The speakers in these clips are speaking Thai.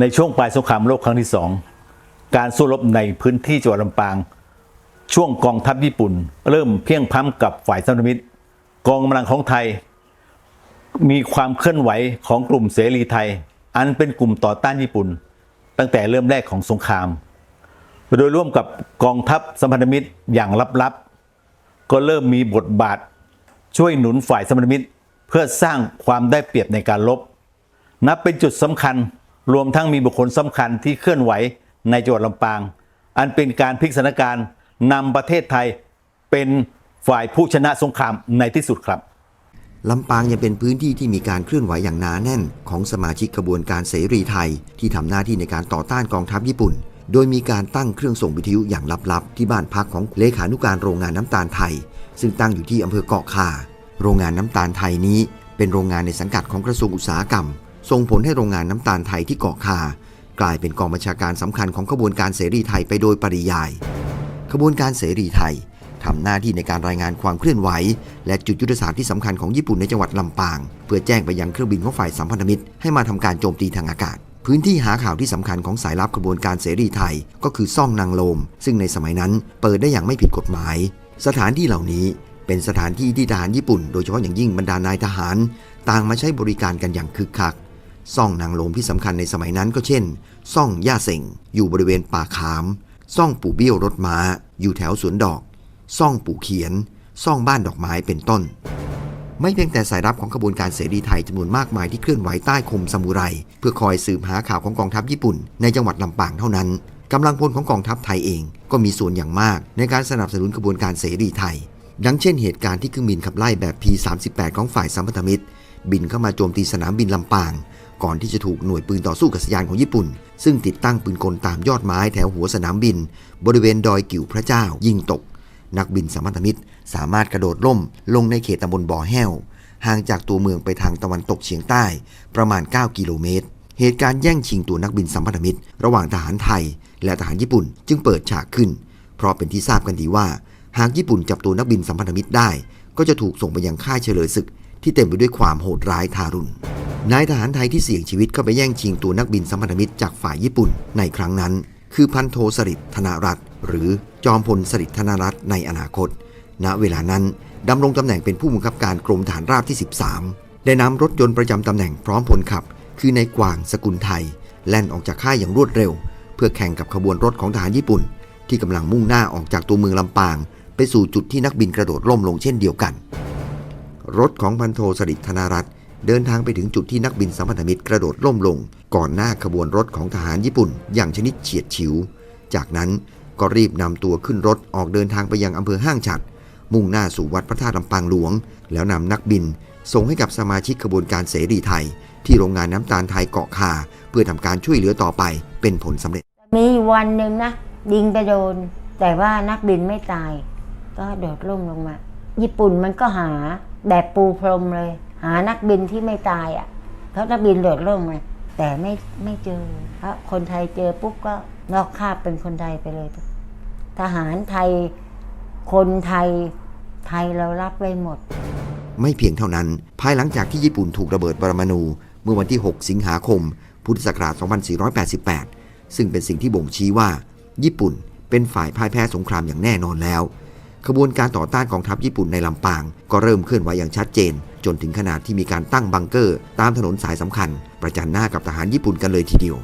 ในช่วงปลายสงครามโลกครั้งที่สองการสู้รบในพื้นที่จังหวัดลำปาง ช่วงกองทัพญี่ปุ่น เริ่มเพียงพ้ำกับฝ่ายสัมพันธมิตร กองกำลังของไทย มีความเคลื่อนไหวของกลุ่มเสรีไทย อันเป็นกลุ่มต่อต้านญี่ปุ่น ตั้งแต่เริ่มแรกของสงคราม โดยร่วมกับกองทัพสัมพันธมิตรอย่างลับๆ ก็เริ่มมีบทบาท ช่วยหนุนฝ่ายสัมพันธมิตร เพื่อสร้างความได้เปรียบในการลบ นับเป็นจุดสำคัญ รวมทั้งมีบุคคลสำคัญที่เคลื่อนไหวในจังหวัดลำปาง อันเป็นการพลิกสถานการณ์นำประเทศไทยเป็นฝ่ายผู้ชนะสงครามในที่สุดครับลำปางยังเป็นพื้นที่ที่มีการเคลื่อนไหวอย่างหนาแน่น ของสมาชิกขบวนการเสรีไทย ที่ทำหน้าที่ในการต่อต้านกองทัพญี่ปุ่น โดยมีการตั้งเครื่องส่งวิทยุอย่างลับๆ ที่บ้านพักของเลขานุการโรงงานน้ำตาลไทย ซึ่งตั้งอยู่ที่อำเภอเกาะคา โรงงานน้ำตาลไทยนี้ เป็นโรงงานในสังกัดของกระทรวงอุตสาหกรรม ส่งผลให้โรงงานน้ำตาลไทยที่เกาะคา กลายเป็นกองบัญชาการสำคัญของขบวนการเสรีไทยไปโดยปริยาย ขบวนการเสรีไทยทำหน้าที่ในการรายงานความเคลื่อนไหว และจุดยุทธศาสตร์ที่สำคัญของญี่ปุ่นในจังหวัดลำปาง เพื่อแจ้งไปยังเครื่องบินของฝ่ายสัมพันธมิตรให้มาทำการโจมตีทางอากาศ พื้นที่หาข่าวที่สำคัญของสายลับขบวนการเสรีไทย ก็คือซ่องนางโลม ซึ่งในสมัยนั้นเปิดได้อย่างไม่ผิดกฎหมาย สถานที่เหล่านี้เป็นสถานที่ที่ทหารญี่ปุ่น โดยเฉพาะอย่างยิ่งบรรดานายทหาร ต่างมาใช้บริการกันอย่างคึกคัก ซ่องนางโลมที่สำคัญในสมัยนั้นก็เช่น ซ่องย่าเสงอยู่บริเวณป่าขาม ซ่องปู่เบี้ยวรถม้า อยู่แถวสวนดอก ซ่องปู่เขียน ซ่องบ้านดอกไม้เป็นต้น ไม่เพียงแต่สายลับของขบวนการเสรีไทยจำนวนมากมายที่เคลื่อนไหวใต้คมซามูไร เพื่อคอยสืบหาข่าวของกองทัพญี่ปุ่น ในจังหวัดลำปางเท่านั้นกำลังพลของกองทัพไทยเองก็มีส่วนอย่างมาก ในการสนับสนุนขบวนการเสรีไทยดังเช่นเหตุการณ์ที่เครื่องบินขับไล่แบบ P38 ของฝ่ายสัมพันธมิตร บินเข้ามาโจมตีสนามบินลำปาง ก่อนที่จะถูกหน่วยปืนต่อสู้กับสยานของญี่ปุ่น ซึ่งติดตั้งปืนกลตามยอดไม้แถวหัวสนามบิน บริเวณดอยกิ่วพระเจ้า ยิงตก นักบินสัมพันธมิตร สามารถกระโดดล่ม ลงในเขตตำบลบ่อแห้วห่างจากตัวเมืองไปทางตะวันตกเฉียงใต้ ประมาณ 9 กิโลเมตร เหตุการณ์แย่งชิงตัวนักบินสัมพันธมิตร ระหว่างทหารไทย และทหารญี่ปุ่นจึงเปิดฉากขึ้น เพราะเป็นที่ทราบกันดีว่า หากญี่ปุ่นจับตัวนักบินสัมพันธมิตรได้ ก็จะถูกส่งไปยังค่ายเฉลยศึก ที่เต็มไปด้วยความโหดร้ายทารุณ นายทหารไทยที่เสี่ยงชีวิตเข้าไปแย่งชิงตัวนักบินสัมพันธมิตรจากฝ่ายญี่ปุ่นในครั้งนั้น คือพันโทสริตธนรัตน์หรือจอมพลสริตธนรัตน์ในอนาคต ณ เวลานั้นดำรงตำแหน่งเป็นผู้บังคับการกรมฐานราบที่ 13 ได้นำรถยนต์ประจำตำแหน่งพร้อมพลขับ คือนายกวางสกุลไทย แล่นออกจากค่ายอย่างรวดเร็ว เพื่อแข่งกับขบวนรถของทหารญี่ปุ่น ที่กำลังมุ่งหน้าออกจากตัวเมืองลำปาง ไปสู่จุดที่นักบินกระโดดล่มลงเช่นเดียวกัน รถของพันโทสริตธนารัตน์เดินทางไปถึงจุดที่นักบินสัมพันธมิตรกระโดดล่มลง ก่อนหน้าขบวนรถของทหารญี่ปุ่น อย่างชนิดเฉียดฉิว จากนั้นก็รีบนำตัวขึ้นรถออกเดินทางไปยังอำเภอห้างฉัด มุ่งหน้าสู่วัดพระธาตุลำปางหลวง แล้วนำนักบิน ส่งให้กับสมาชิกขบวนการเสรีไทย ที่โรงงานน้ำตาลไทยเกาะคา เพื่อทำการช่วยเหลือต่อไปเป็นผลสำเร็จ มีวันหนึ่งนะยิงไปโดน แต่ว่านักบินไม่ตาย ก็โดดร่มลงมา ญี่ปุ่นมันก็หา แบบปูพรมเลย หานักบินที่ไม่ตายอะ่ะเพราะนักบินโดดร่มไงแต่ไม่ไม่เจอเพราะคนไทยเจอปุ๊บก็นอกคาบเป็นคนไทยไปเลย ทหารไทยคนไทยไทยเรารับไว้หมด ไม่เพียงเท่านั้น ภายหลังจากที่ญี่ปุ่นถูกระเบิดปรมาณูเมื่อวันที่ 6 สิงหาคม พุทธศักราช 2488 ซึ่งเป็นสิ่งที่บ่งชี้ว่า ญี่ปุ่นเป็นฝ่ายพ่ายแพ้สงครามอย่างแน่นอนแล้ว ขบวนการต่อต้านกองทัพญี่ปุ่นในลำปาง ก็เริ่มเคลื่อนไหวอย่างชัดเจน จนถึงขนาดที่มีการตั้งบังเกอร์ ตามถนนสายสำคัญ ประจันหน้ากับทหารญี่ปุ่นกันเลยทีเดียว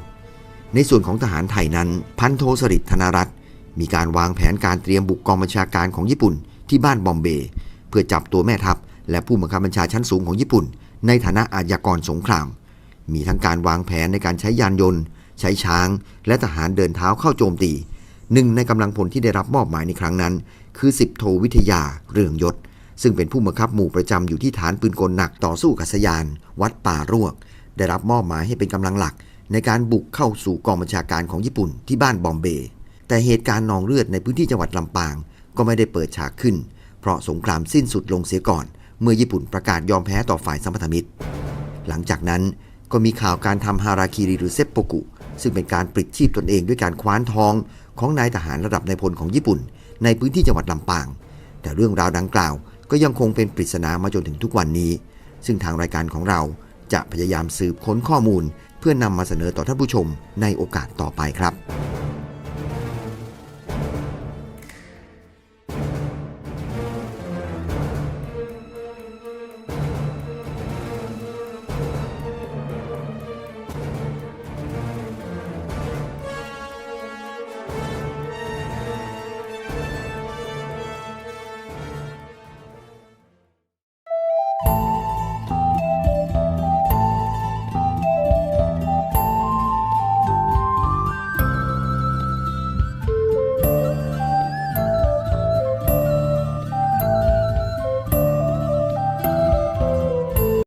ในส่วนของทหารไทยนั้น พันโทสริตธนรัตน์มีการวางแผนการเตรียมบุกกองบัญชาการของญี่ปุ่น ที่บ้านบอมเบย์เพื่อจับตัวแม่ทัพ และผู้บังคับบัญชาชั้นสูงของญี่ปุ่น ในฐานะอาชญากรสงคราม มีทั้งการวางแผนในการใช้ยานยนต์ ใช้ช้าง และทหารเดินเท้าเข้าโจมตี หนึ่งในกำลังพลที่ได้รับมอบหมายในครั้งนั้น คือสิบโทวิทยาเรืองยศ ซึ่งเป็นผู้บังคับหมู่ประจำอยู่ที่ฐานปืนกลหนักต่อสู้กับสยาน วัดป่ารวก ได้รับมอบหมายให้เป็นกำลังหลัก ในการบุกเข้าสู่กองบัญชาการของญี่ปุ่นที่บ้านบอมเบย์แต่เหตุการณ์นองเลือดในพื้นที่จังหวัดลำปาง ก็ไม่ได้เปิดฉากขึ้น เพราะสงครามสิ้นสุดลงเสียก่อน เมื่อญี่ปุ่นประกาศยอมแพ้ต่อฝ่ายสัมพันธมิตร หลังจากนั้นก็มีข่าวการทำฮาราคิริหรือเซปโปกุซึ่งเป็นการปลิดชีพตนเองด้วยการคว้านทอง ของนายทหารระดับนายพลของญี่ปุ่น ในพื้นที่จังหวัดลำปาง แต่เรื่องราวดังกล่าวก็ยังคงเป็นปริศนามาจนถึงทุกวันนี้ ซึ่งทางรายการของเราจะพยายามสืบค้นข้อมูล เพื่อนำมาเสนอต่อท่านผู้ชมในโอกาสต่อไปครับ